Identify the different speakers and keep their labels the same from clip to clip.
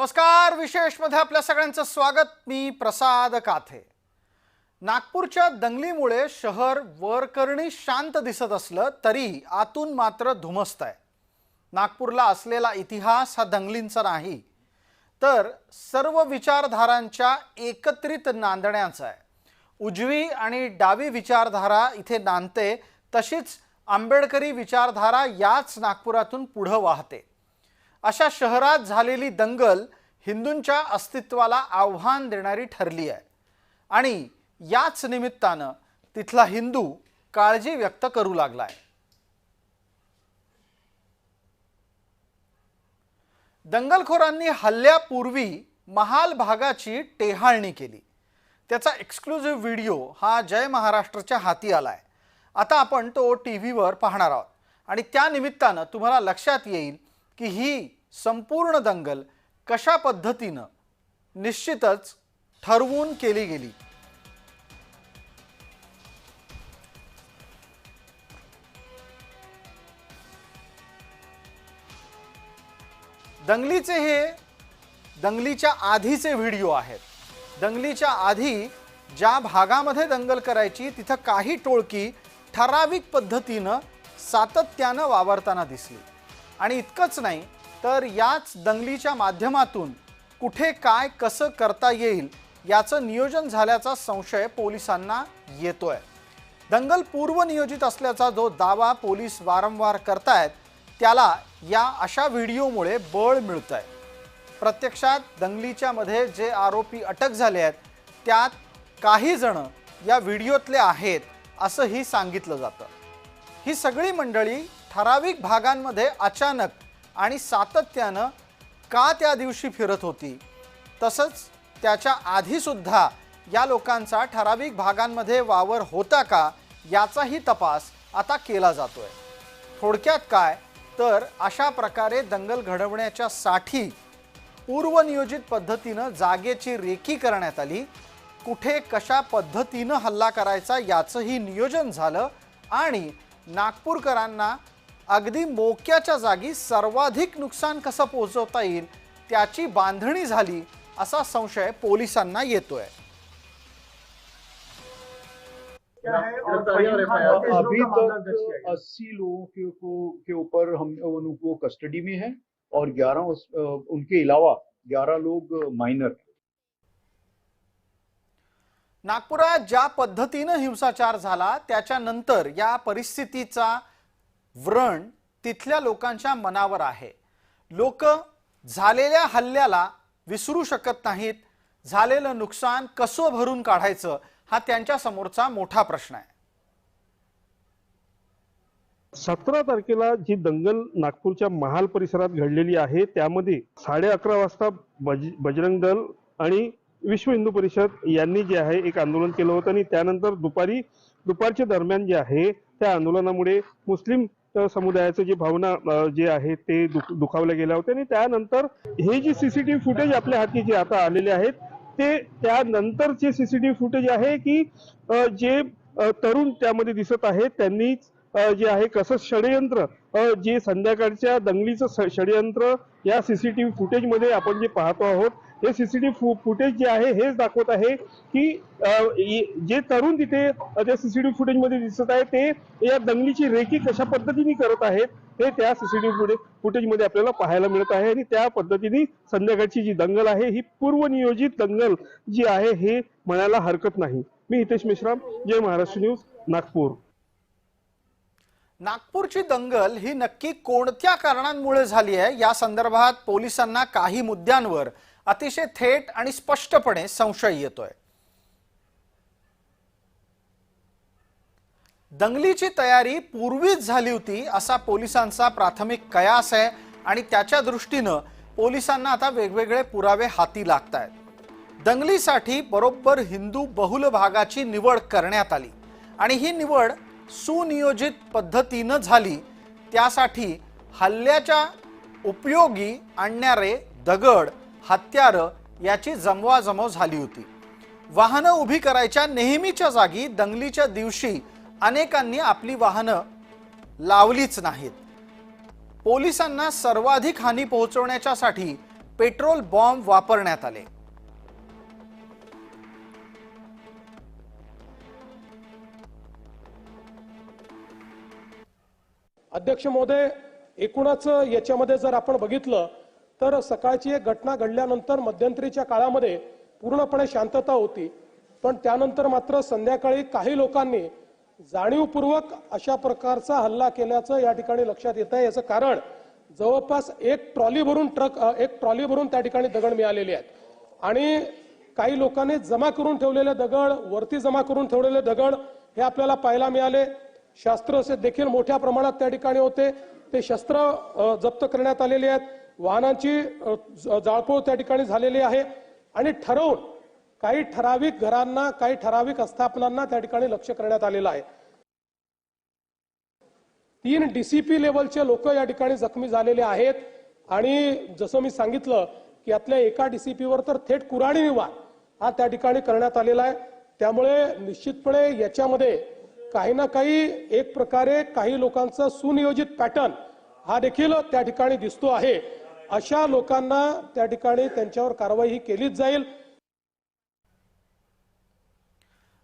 Speaker 1: नमस्कार विशेषमध्ये आपल्या सगळ्यांचं स्वागत मी प्रसाद काथे नागपूरच्या दंगलीमुळे शहर वरकरणी शांत दिसत असलं तरी आतून मात्र धुमस्त आहे नागपूरला असलेला इतिहास हा दंगलींचा नाही तर सर्व विचारधारांच्या एकत्रित नांदण्याचा आहे उजवी आणि डावी विचारधारा इथे नांदते तशीच आंबेडकरी विचारधारा याच नागपुरातून पुढं वाहते अशा शहरात झालेली दंगल हिंदूंच्या अस्तित्वाला आव्हान देणारी ठरली आहे आणि याच निमित्तानं तिथला हिंदू काळजी व्यक्त करू लागला आहे दंगलखोरांनी हल्ल्यापूर्वी महाल भागाची टेहाळणी केली त्याचा एक्सक्लुझिव्ह व्हिडिओ हा जय महाराष्ट्रच्या हाती आला आहे आता आपण तो टी व्हीवर पाहणार आहोत आणि त्या तुम्हाला लक्षात येईल की ही संपूर्ण दंगल कशा पद्धतीनं निश्चितच ठरवून केली गेली दंगलीचे हे दंगलीच्या आधीचे व्हिडिओ आहेत दंगलीच्या आधी ज्या भागामध्ये दंगल करायची तिथं काही टोळकी ठराविक पद्धतीनं सातत्यानं वावरताना दिसली आणि इतकंच नाही तर याच दंगलीच्या माध्यमातून कुठे काय कसं करता येईल याचं नियोजन झाल्याचा संशय पोलिसांना येतोय दंगल पूर्वनियोजित असल्याचा जो दावा पोलीस वारंवार करतायत त्याला या अशा व्हिडिओमुळे बळ मिळत आहे प्रत्यक्षात दंगलीच्या मध्ये जे आरोपी अटक झाले आहेत त्यात काही जण या व्हिडिओतले आहेत असंही सांगितलं जातं ही सगळी मंडळी ठराविक भागांमध्ये अचानक आणि सातत्यानं का त्या दिवशी फिरत होती तसंच त्याच्या आधीसुद्धा या लोकांचा ठराविक भागांमध्ये वावर होता का याचाही तपास आता केला जातोय थोडक्यात काय तर अशा प्रकारे दंगल घडवण्याच्या साठी पूर्वनियोजित पद्धतीनं जागेची रेकी करण्यात आली कुठे कशा पद्धतीनं हल्ला करायचा याचंही नियोजन झालं आणि नागपूरकरांना अगदी मोक्याच्या जागी सर्वाधिक नुकसान कसं पोहोचवता येईल त्याची बांधणी झाली असा संशय पोलिसांना येतोय
Speaker 2: अस्सी लोगों के के ऊपर हम उनको कस्टडी में है और 11 उनके अलावा 11 लोग मायनर
Speaker 1: नागपुरात ज्या पद्धतीनं हिंसाचार झाला त्याच्यानंतर या परिस्थितीचा व्रण तिथल्या लोकांच्या मनावर आहे लोक झालेल्या हल्ल्याला विसरू शकत नाहीत झालेलं नुकसान कसं भरून काढायचं हा त्यांच्या समोरचा मोठा प्रश्न आहे
Speaker 2: सतरा तारखेला जी दंगल नागपूरच्या महाल परिसरात घडलेली आहे त्यामध्ये साडे अकरा वाजता बज बजरंग दल आणि विश्व हिंदू परिषद यांनी जे आहे एक आंदोलन केलं होतं आणि त्यानंतर दुपारी दुपारच्या दरम्यान जे आहे त्या आंदोलनामुळे मुस्लिम समुदायाचं जे भावना जे आहे ते दुख दुखावल्या गेल्या होत्या आणि त्यानंतर हे जे सीसीटीव्ही फुटेज आपल्या हाती जे आता आलेले आहेत ते त्यानंतरचे सीसीटीव्ही फुटेज आहे की जे तरुण त्यामध्ये दिसत आहेत त्यांनी जे आहे कसं षडयंत्र जे संध्याकाळच्या दंगलीचं षडयंत्र या सीसीटीव्ही फुटेजमध्ये आपण जे पाहतो आहोत हे सीसीटीव्ही फु फुटेज जे आहे हेच दाखवत आहे की जे तरुण तिथे त्या सीसीटीव्ही फुटेजमध्ये दिसत आहे ते या दंगलीची रेकी कशा पद्धतीने करत आहेत हे त्या सीसीटीव्ही फुटेज फुटेजमध्ये आपल्याला पाहायला मिळत आहे आणि त्या पद्धतीने संध्याकाळची जी दंगल आहे ही पूर्वनियोजित दंगल जी आहे हे म्हणायला हरकत नाही मी हितेश मिश्राम जय महाराष्ट्र न्यूज नागपूर
Speaker 1: नागपूरची दंगल ही नक्की कोणत्या कारणांमुळे झाली आहे या संदर्भात पोलिसांना काही मुद्द्यांवर अतिशय थेट आणि स्पष्टपणे संशय येतोय दंगलीची तयारी पूर्वीच झाली होती असा पोलिसांचा प्राथमिक कयास आहे आणि त्याच्या दृष्टीनं पोलिसांना आता वेगवेगळे पुरावे हाती लागत आहेत दंगलीसाठी बरोबर हिंदू बहुल भागाची निवड करण्यात आली आणि ही निवड सुनियोजित पद्धतीनं झाली त्यासाठी हल्ल्याच्या उपयोगी आणणारे दगड हत्यार याची जमवाजमव झाली होती वाहनं उभी करायच्या नेहमीच्या जागी दंगलीच्या दिवशी अनेकांनी आपली वाहनं लावलीच नाहीत पोलिसांना सर्वाधिक हानी पोहोचवण्याच्यासाठी पेट्रोल बॉम्ब वापरण्यात आले
Speaker 2: अध्यक्ष महोदय एकूणच याच्यामध्ये जर आपण बघितलं तर सकाळची एक घटना घडल्यानंतर मध्यंतरीच्या काळामध्ये पूर्णपणे शांतता होती पण त्यानंतर मात्र संध्याकाळी काही लोकांनी जाणीवपूर्वक अशा प्रकारचा हल्ला केल्याचं या ठिकाणी लक्षात येत आहे याचं कारण जवळपास एक ट्रॉली भरून ट्रक एक ट्रॉली भरून त्या ठिकाणी दगड मिळालेले आहेत आणि काही लोकांनी जमा करून ठेवलेले दगड वरती जमा करून ठेवलेले दगड हे आपल्याला पाहायला मिळाले शास्त्र देखील मोठ्या प्रमाणात त्या ठिकाणी होते ते शस्त्र जप्त करण्यात आलेले आहेत वाहनांची जाळपोळ त्या ठिकाणी झालेली आहे आणि ठरवून काही ठराविक घरांना काही ठराविक आस्थापनांना त्या ठिकाणी लक्ष करण्यात आलेलं आहे तीन डीसीपी लेवलचे लोक या ठिकाणी जखमी झालेले आहेत आणि जसं मी सांगितलं की यातल्या एका डीसीपीवर तर थेट कुराणी निवार हा त्या ठिकाणी करण्यात आलेला आहे त्यामुळे निश्चितपणे याच्यामध्ये काही ना काही एक प्रकारे काही लोकांचा सुनियोजित पॅटर्न हा देखील त्या ठिकाणी दिसतो आहे अशा लोकांना त्या ठिकाणी त्यांच्यावर कारवाई ही केलीच जाईल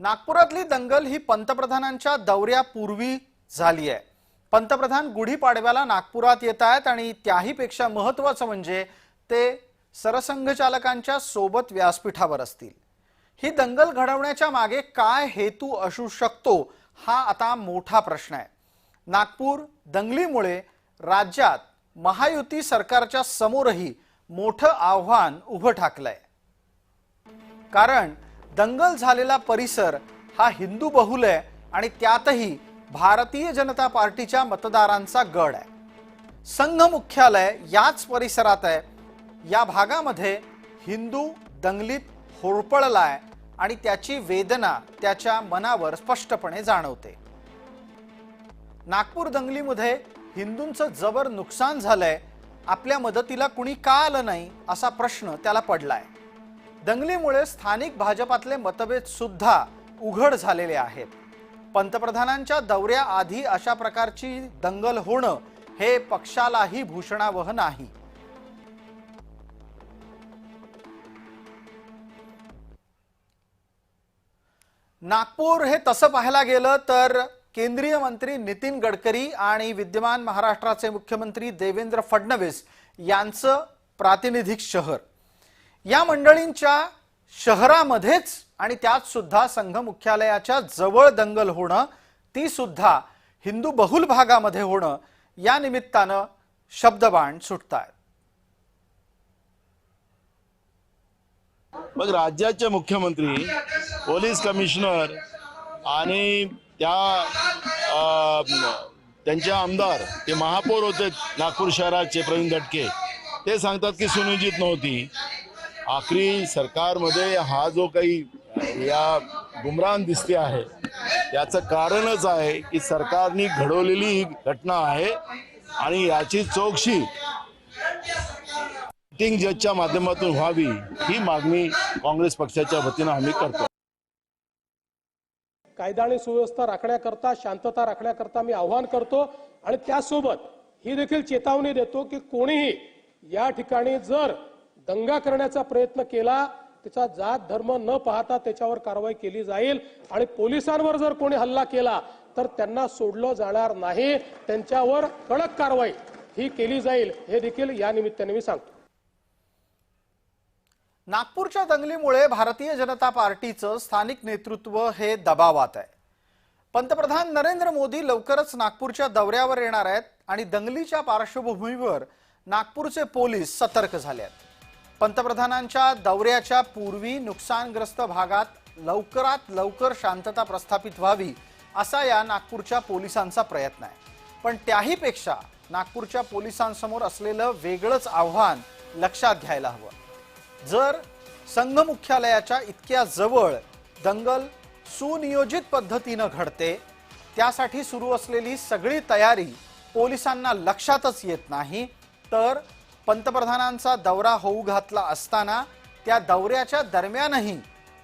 Speaker 1: नागपुरातली दंगल ही पंतप्रधानांच्या दौऱ्यापूर्वी झाली आहे पंतप्रधान गुढीपाडव्याला नागपुरात येत आहेत आणि त्याहीपेक्षा महत्वाचं म्हणजे ते सरसंघचालकांच्या सोबत व्यासपीठावर असतील ही दंगल घडवण्याच्या मागे काय हेतू असू शकतो हा आता मोठा प्रश्न आहे नागपूर दंगलीमुळे राज्यात महायुती सरकारच्या समोरही मोठं आव्हान उभं ठाकलंय कारण दंगल झालेला परिसर हा हिंदू बहुल आहे आणि त्यातही भारतीय जनता पार्टीच्या मतदारांचा गड आहे संघ मुख्यालय याच परिसरात आहे या भागामध्ये हिंदू दंगलीत होरपळलाय आणि त्याची वेदना त्याच्या मनावर स्पष्टपणे जाणवते नागपूर दंगलीमध्ये हिंदूंचं जबर नुकसान झालंय आपल्या मदतीला कुणी का आलं नाही असा प्रश्न त्याला पडलाय दंगलीमुळे स्थानिक भाजपातले मतभेद सुद्धा उघड झालेले आहेत पंतप्रधानांच्या दौऱ्याआधी अशा प्रकारची दंगल होणं हे पक्षालाही भूषणावह नाही नागपूर हे तसं पाहायला गेलं तर केंद्रीय मंत्री नितीन गडकरी आणि विद्यमान महाराष्ट्राचे मुख्यमंत्री देवेंद्र फडणवीस यांचं प्रातिनिधिक शहर या मंडळींच्या शहरामध्येच आणि त्यात सुद्धा संघ मुख्यालयाच्या जवळ दंगल होणं ती सुद्धा हिंदू बहुल भागामध्ये होणं या निमित्तानं शब्दबाण सुटत
Speaker 3: मग राज्याचे मुख्यमंत्री पोलीस कमिशनर आणि त्या त्यांचे आमदार ते महापौर होते नागपूर शहराचे प्रवीण दटके ते सांगतात की सुनियोजित नव्हती आखरी सरकारमध्ये हा जो काही या गुमरान दिसते आहे याचं कारणच आहे की सरकारने घडवलेली ही घटना आहे आणि याची चौकशी जजच्या माध्यमातून व्हावी ही मागणी काँग्रेस पक्षाच्या वतीनं आम्ही करतो
Speaker 2: कायदा आणि सुव्यवस्था राखण्याकरता शांतता राखण्याकरता मी आव्हान करतो आणि त्यासोबत ही देखील चेतावणी देतो की कोणीही या ठिकाणी जर दंगा करण्याचा प्रयत्न केला त्याचा जात धर्म न पाहता त्याच्यावर कारवाई केली जाईल आणि पोलिसांवर जर कोणी हल्ला केला तर त्यांना सोडलं जाणार नाही त्यांच्यावर कडक कारवाई ही केली जाईल हे देखील या निमित्ताने मी सांगतो
Speaker 1: नागपूरच्या दंगलीमुळे भारतीय जनता पार्टीचं स्थानिक नेतृत्व हे दबावात आहे पंतप्रधान नरेंद्र मोदी लवकरच नागपूरच्या दौऱ्यावर येणार आहेत आणि दंगलीच्या पार्श्वभूमीवर नागपूरचे पोलीस सतर्क झाले आहेत पंतप्रधानांच्या दौऱ्याच्या पूर्वी नुकसानग्रस्त भागात लवकरात लवकर शांतता प्रस्थापित व्हावी असा या नागपूरच्या पोलिसांचा प्रयत्न आहे पण त्याहीपेक्षा नागपूरच्या पोलिसांसमोर असलेलं वेगळंच आव्हान लक्षात घ्यायला हवं जर संघ मुख्यालयाच्या इतक्या जवळ दंगल सुनियोजित पद्धतीनं घडते त्यासाठी सुरू असलेली सगळी तयारी पोलिसांना लक्षातच येत नाही तर पंतप्रधानांचा दौरा होऊ घातला असताना त्या दौऱ्याच्या दरम्यानही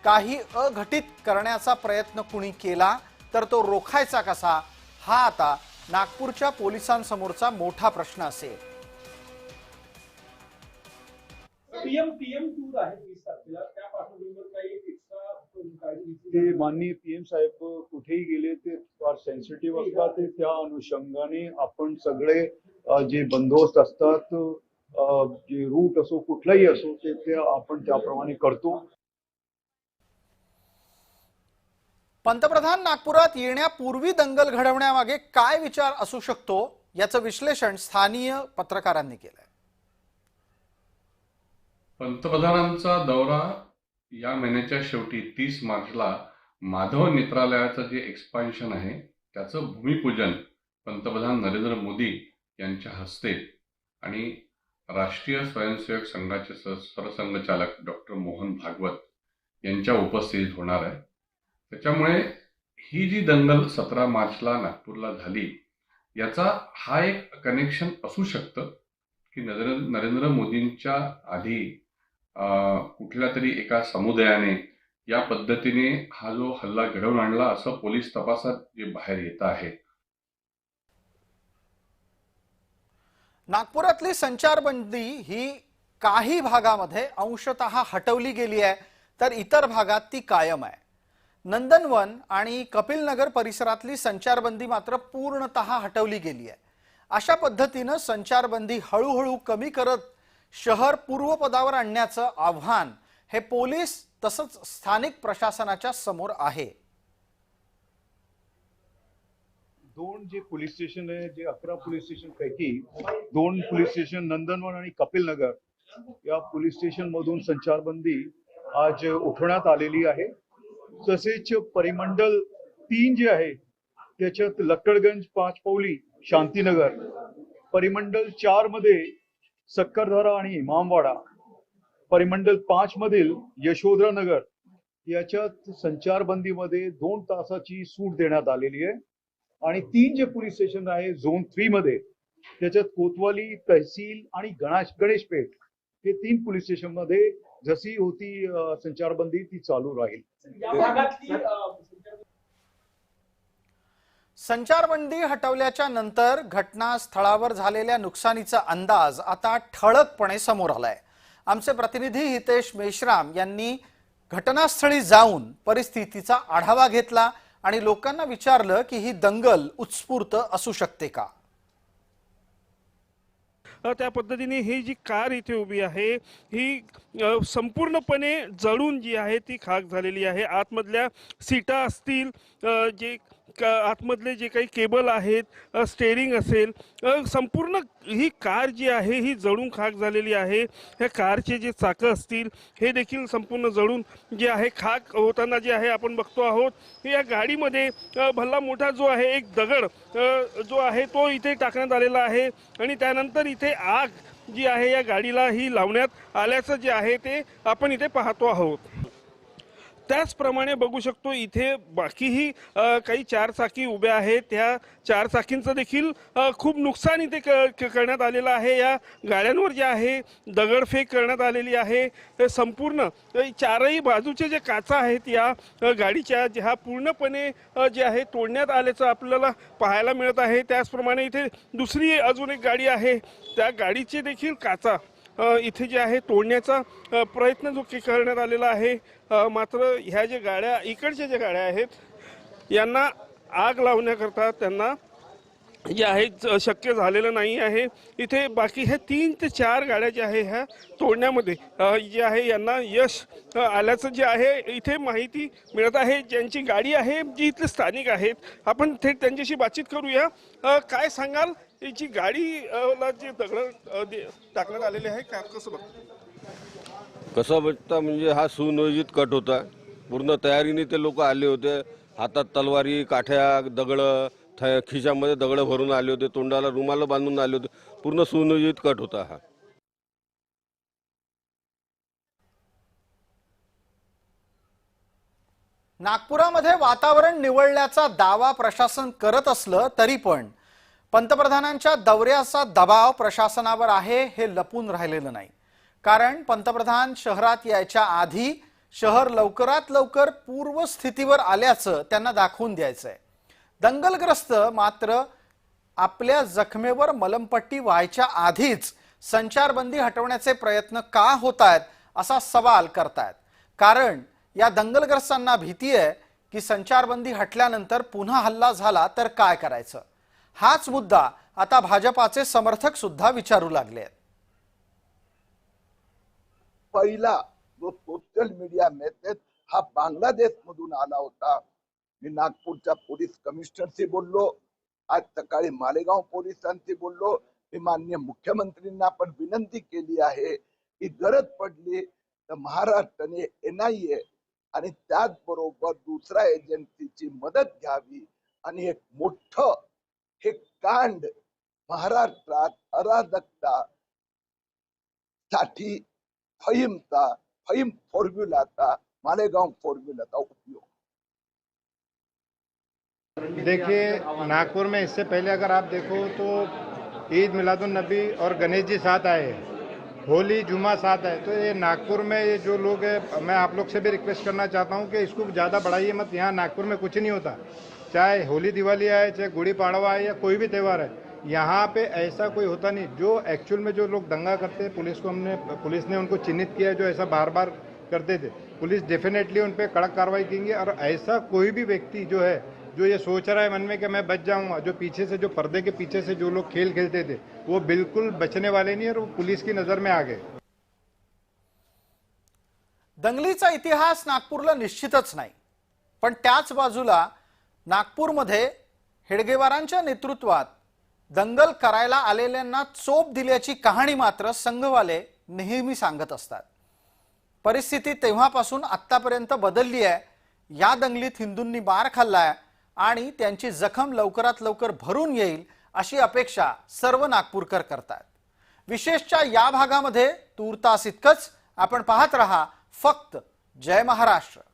Speaker 1: काही अघटित करण्याचा प्रयत्न कुणी केला तर तो रोखायचा कसा हा आता नागपूरच्या पोलिसांसमोरचा मोठा प्रश्न असेल
Speaker 4: पीएम पीएम टूर आहे वीस तारखेला त्या काही
Speaker 5: ते माननीय पीएम साहेब कुठेही गेले ते फार सेन्सिटिव्ह असतात ते त्या अनुषंगाने आपण सगळे जे बंदोबस्त असतात जे रूट असो कुठलाही असो ते ते आपण त्याप्रमाणे करतो
Speaker 1: पंतप्रधान नागपुरात येण्यापूर्वी दंगल घडवण्यामागे काय विचार असू शकतो याचं विश्लेषण स्थानीय पत्रकारांनी केलंय
Speaker 6: पंतप्रधानांचा दौरा या महिन्याच्या शेवटी तीस मार्चला माधव नेत्रालयाचं जे एक्सपान्शन आहे त्याचं भूमिपूजन पंतप्रधान नरेंद्र मोदी यांच्या हस्ते आणि राष्ट्रीय स्वयंसेवक संघाचे सरसंघचालक डॉक्टर मोहन भागवत यांच्या उपस्थितीत होणार आहे त्याच्यामुळे ही जी दंगल सतरा मार्चला नागपूरला झाली याचा हा एक कनेक्शन असू शकतं की नरेंद्र नरेंद्र मोदींच्या आधी कुठल्या तरी एका समुदायाने या पद्धतीने हा जो हल्ला घडवून आणला असं पोलीस तपासात जे बाहेर येत आहे
Speaker 1: नागपुरातली संचारबंदी ही काही भागामध्ये अंशत हटवली गेली आहे तर इतर भागात ती कायम आहे नंदनवन आणि कपिलनगर परिसरातली संचारबंदी मात्र पूर्णत हटवली गेली आहे अशा पद्धतीनं संचारबंदी हळूहळू कमी करत शहर पूर्वपदावर आणण्याचं आव्हान हे पोलीस तसंच स्थानिक प्रशासनाच्या समोर आहे
Speaker 7: दोन जे पोलीस स्टेशन आहे जे अकरा पोलीस स्टेशन पैकी दोन पोलीस स्टेशन नंदनवन आणि कपिल नगर या पोलीस स्टेशन मधून संचारबंदी आज उठवण्यात आलेली आहे तसेच परिमंडल तीन जे आहे त्याच्यात लक्कडगंज पाचपौली शांतीनगर परिमंडल चार मध्ये सक्करधारा आणि इमामवाडा परिमंडल पाच मधील यशोधरा नगर याच्यात संचारबंदीमध्ये दोन तासाची सूट देण्यात आलेली आहे आणि तीन जे पोलीस स्टेशन आहे झोन थ्री मध्ये त्याच्यात कोतवाली तहसील आणि गणेश गणेशपेठ हे तीन पोलीस स्टेशन मध्ये जशी होती संचारबंदी ती चालू राहील
Speaker 1: संचारबंदी हटवल्याच्या नंतर घटनास्थळावर झालेल्या नुकसानीचा अंदाज आता ठळकपणे समोर आलाय आमचे प्रतिनिधी हितेश मेश्राम यांनी घटनास्थळी जाऊन परिस्थितीचा आढावा घेतला आणि लोकांना विचारलं की ही दंगल उत्स्फूर्त असू शकते का
Speaker 8: त्या पद्धतीने ही जी कार इथे उभी आहे ही संपूर्णपणे जळून जी आहे ती खाक झालेली आहे आतमधल्या सीटा असतील जे का आतमधले जे काही केबल आहेत स्टेरिंग असेल संपूर्ण ही कार जी आहे ही जळून खाक झालेली आहे ह्या कारचे जे चाकं असतील हे देखील संपूर्ण जळून जे आहे खाक होताना जे आहे आपण बघतो आहोत या गाडीमध्ये भल्ला मोठा जो आहे एक दगड जो आहे तो इथे टाकण्यात आलेला आहे आणि त्यानंतर इथे आग जी आहे या गाडीला ही लावण्यात आल्याचं जे आहे ते आपण इथे पाहतो आहोत त्याचप्रमाणे बघू शकतो इथे बाकीही काही चार चाकी उभ्या आहेत त्या चार चाकींचं देखील खूप नुकसान इथे क करण्यात आलेलं आहे या गाड्यांवर जे आहे दगडफेक करण्यात आलेली आहे ते संपूर्ण चारही बाजूचे जे काचा आहेत या गाडीच्या ह्या पूर्णपणे जे आहे तोडण्यात आल्याचं आपल्याला पाहायला मिळत आहे त्याचप्रमाणे इथे दुसरी अजून एक गाडी आहे त्या गाडीचे देखील काचा इथे जे आहे तोडण्याचा प्रयत्न जो की करण्यात आलेला आहे मात्र ह्या ज्या गाड्या इकडच्या ज्या गाड्या आहेत यांना आग लावण्याकरता त्यांना जे आहे शक्य झालेलं नाही आहे इथे बाकी ह्या तीन ते चार गाड्या ज्या आहे ह्या तोडण्यामध्ये जे आहे यांना यश आल्याचं जे आहे इथे माहिती मिळत आहे ज्यांची गाडी आहे जी इथले स्थानिक आहेत आपण थेट त्यांच्याशी बातचीत करूया काय सांगाल याची गाडीला जे दगड टाकण्यात आलेले आहे काय कसं बघतो
Speaker 9: कसं बचता म्हणजे हा सुनियोजित कट होता पूर्ण तयारीने ते लोक आले होते हातात तलवारी काठ्या दगड थ खिशामध्ये दगड भरून आले होते तोंडाला रुमाला बांधून आले होते पूर्ण सुनियोजित कट होता हा
Speaker 1: नागपुरामध्ये वातावरण निवडल्याचा दावा प्रशासन करत असलं तरी पण पंतप्रधानांच्या दौऱ्याचा दबाव प्रशासनावर आहे हे लपून राहिलेलं नाही कारण पंतप्रधान शहरात यायच्या आधी शहर लवकरात लवकर पूर्वस्थितीवर आल्याचं त्यांना दाखवून द्यायचंय दंगलग्रस्त मात्र आपल्या जखमेवर मलमपट्टी व्हायच्या आधीच संचारबंदी हटवण्याचे प्रयत्न का होत आहेत असा सवाल करतायत कारण या दंगलग्रस्तांना भीती आहे की संचारबंदी हटल्यानंतर पुन्हा हल्ला झाला तर काय करायचं हाच मुद्दा आता भाजपाचे समर्थक सुद्धा विचारू लागले आहेत
Speaker 10: पहिला जो सोशल मीडिया मेसेज हा बांगलादेश मधून आला होता मी नागपूरच्या पोलीस कमिशनरशी बोललो आज सकाळी मालेगाव पोलिसांशी बोललो मी माननीय मुख्यमंत्रींना पण विनंती केली आहे की गरज पडली तर महाराष्ट्राने एनआयए आणि त्याचबरोबर दुसऱ्या एजन्सीची मदत घ्यावी आणि एक मोठ हे कांड महाराष्ट्रात अराजकता साठी था फहिम मालेगांव फॉर्मूला फॉर्म्यूलाचा उपयोग
Speaker 11: देखिए नागपुर में इससे पहले अगर आप देखो तो ईद मिलादुलनबी और गणेश जी साथ आए होली जुमा साथ है तो ये नागपुर में ये जो लोग है मैं आप लोग से भी रिक्वेस्ट करना चाहता हूँ कि इसको ज़्यादा बढ़ाइए मत यहाँ नागपुर में कुछ नहीं होता चाहे होली दिवाली आए चाहे गुड़ी पाड़वा आए या कोई भी त्यौहार है यहाँ पे ऐसा कोई होता नहीं जो एक्चुअल में जो लोग दंगा करते हैं पुलिस को हमने पुलिस ने उनको चिन्हित किया है जो ऐसा बार बार करते थे पुलिस डेफिनेटली उन पर कड़क कार्रवाई करेंगे और ऐसा कोई भी व्यक्ति जो है जो ये सोच रहा है मन में कि मैं बच जाऊंगा जो पीछे से जो पर्दे के पीछे से जो लोग खेल खेलते थे वो बिल्कुल बचने वाले नहीं और वो पुलिस की नजर में आ गए
Speaker 1: दंगली का इतिहास नागपुर निश्चित नहीं पण बाजूला नागपुर हेड़गेवार नेतृत्व दंगल करायला आलेल्यांना चोप दिल्याची कहाणी मात्र संघवाले नेहमी सांगत असतात परिस्थिती तेव्हापासून आत्तापर्यंत बदलली आहे या दंगलीत हिंदूंनी मार खाल्लाय आणि त्यांची जखम लवकरात लवकर भरून येईल अशी अपेक्षा सर्व नागपूरकर करतात विशेषच्या या भागामध्ये तूर्तास इतकंच आपण पाहत रहा फक्त जय महाराष्ट्र